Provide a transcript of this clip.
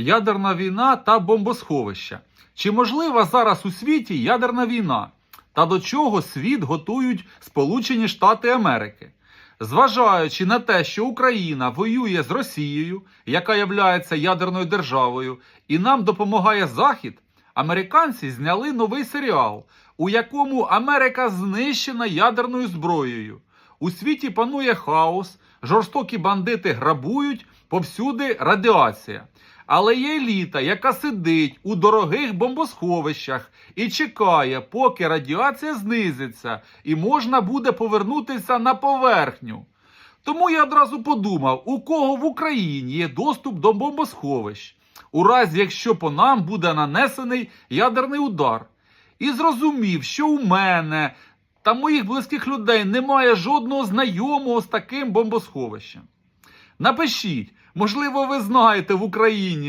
ядерна війна та бомбосховища. Чи можлива зараз у світі ядерна війна? Та до чого світ готують Сполучені Штати Америки? Зважаючи на те, що Україна воює з Росією, яка являється ядерною державою, і нам допомагає Захід, американці зняли новий серіал, у якому Америка знищена ядерною зброєю. У світі панує хаос, жорстокі бандити грабують, повсюди радіація. Але є еліта, яка сидить у дорогих бомбосховищах і чекає, поки радіація знизиться і можна буде повернутися на поверхню. Тому я одразу подумав, у кого в Україні є доступ до бомбосховищ, у разі якщо по нам буде нанесений ядерний удар. І зрозумів, що у мене та моїх близьких людей немає жодного знайомого з таким бомбосховищем. Напишіть, можливо, ви знаєте в Україні